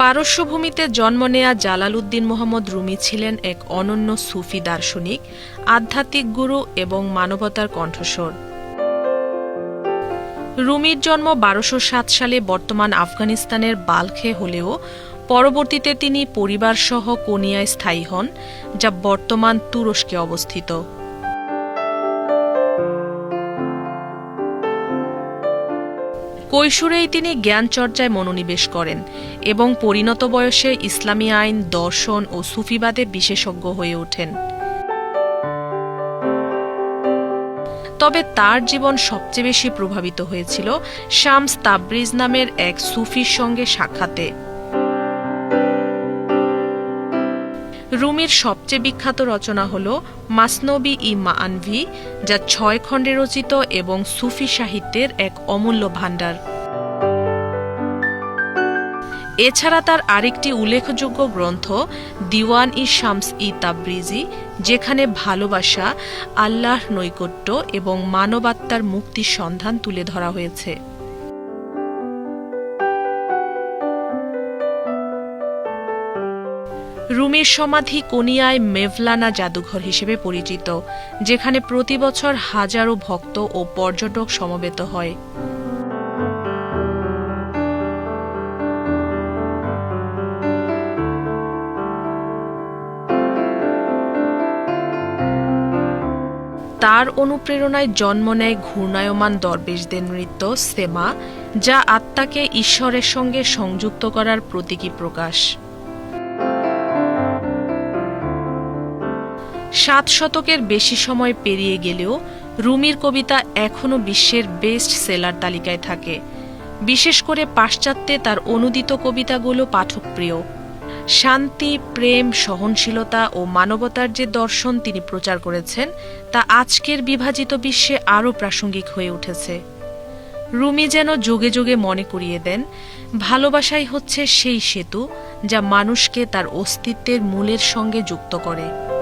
পারস্যভূমিতে জন্ম নেয়া জালালউদ্দিন মোহাম্মদ রুমি ছিলেন এক অনন্য সুফি দার্শনিক, আধ্যাত্মিক গুরু এবং মানবতার কণ্ঠস্বর। রুমির জন্ম বারোশো সাত সালে বর্তমান আফগানিস্তানের বালখে হলেও পরবর্তীতে তিনি পরিবারসহ কোনিয়ায় স্থায়ী হন, যা বর্তমান তুরস্কে অবস্থিত। কৈশোরেই তিনি জ্ঞান চর্চায় মনোনিবেশ করেন এবং পরিণত বয়সে ইসলামী আইন, দর্শন ও সুফিবাদে বিশেষজ্ঞ হয়ে ওঠেন। তবে তার জীবন সবচেয়ে বেশি প্রভাবিত হয়েছিল শামস তাবরিজ নামের এক সুফির সঙ্গে সাক্ষাতে। রুমির সবচেয়ে বিখ্যাত রচনা হল মাসনবি ই মাআনভি, যা ছয় খণ্ডে রচিত এবং সুফি সাহিত্যের এক অমূল্য ভাণ্ডার। এছাড়া তার আরেকটি উল্লেখযোগ্য গ্রন্থ, দিওয়ান ই শামস ই তাবরিজি, যেখানে ভালোবাসা, আল্লাহর নৈকট্য এবং মানবাত্মার মুক্তির সন্ধান তুলে ধরা হয়েছে। রুমির সমাধি কোনিয়ায় মেভলানা জাদুঘর হিসেবে পরিচিত, যেখানে প্রতি বছর হাজারো ভক্ত ও পর্যটক সমবেত হয়। তার অনুপ্রেরণায় জন্ম নেয় ঘূর্ণায়মান দরবেশদের নৃত্য, সেমা, যা আত্মাকে ঈশ্বরের সঙ্গে সংযুক্ত করার প্রতীকী প্রকাশ। সাত শতকের বেশি সময় পেরিয়ে গেলেও রুমির কবিতা এখনও বিশ্বের বেস্ট সেলার তালিকায় থাকে। বিশেষ করে পাশ্চাত্যে তার অনুদিত কবিতাগুলো পাঠকপ্রিয়। শান্তি, প্রেম, সহনশীলতা ও মানবতার যে দর্শন তিনি প্রচার করেছেন, তা আজকের বিভাজিত বিশ্বে আরও প্রাসঙ্গিক হয়ে উঠেছে। রুমি যেন যোগে যোগে মনে করিয়ে দেন, ভালোবাসাই হচ্ছে সেই সেতু যা মানুষকে তার অস্তিত্বের মূলের সঙ্গে যুক্ত করে।